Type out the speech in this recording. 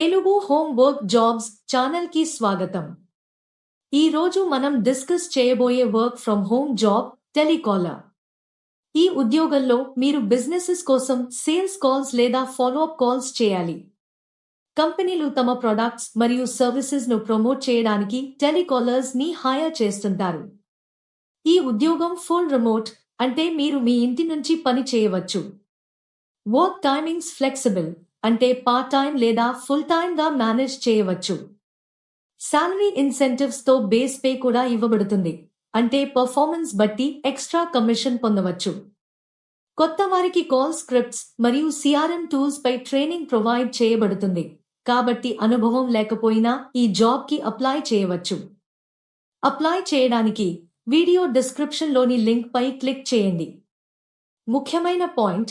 Telugu home work jobs ఛానల్కి స్వాగతం. ఈ రోజు మనం డిస్కస్ చేయబోయే work from home job telecaller. ఈ ఉద్యోగంలో మీరు బిజినెసెస్ కోసం సేల్స్ కాల్స్ లేదా ఫాలోఅప్ కాల్స్ చేయాలి. కంపెనీలు తమ ప్రొడక్ట్స్ మరియు సర్వీసెస్ను ప్రమోట్ చేయడానికి టెలికాలర్స్ని హైర్ చేస్తుంటారు. ఈ ఉద్యోగం ఫుల్ రిమోట్ అంటే మీరు మీ ఇంటి నుంచి పని చేయవచ్చు. Work timings flexible. అంటే పార్ట్ టైం లేదా ఫుల్ టైం గా మేనేజ్ చేయవచ్చు. శాలరీ ఇన్సెంటివ్స్తో బేస్ పే కూడా ఇవ్వబడుతుంది. అంటే పర్ఫార్మెన్స్ బట్టి ఎక్స్ట్రా కమిషన్ పొందవచ్చు. కొత్త వారికి కాల్ స్క్రిప్ట్స్ మరియు సిఆర్ఎం టూల్స్ పై ట్రైనింగ్ ప్రొవైడ్ చేయబడుతుంది. కాబట్టి అనుభవం లేకపోయినా ఈ జాబ్కి అప్లై చేయవచ్చు. అప్లై చేయడానికి వీడియో డిస్క్రిప్షన్లోని లింక్ పై క్లిక్ చేయండి. ముఖ్యమైన పాయింట్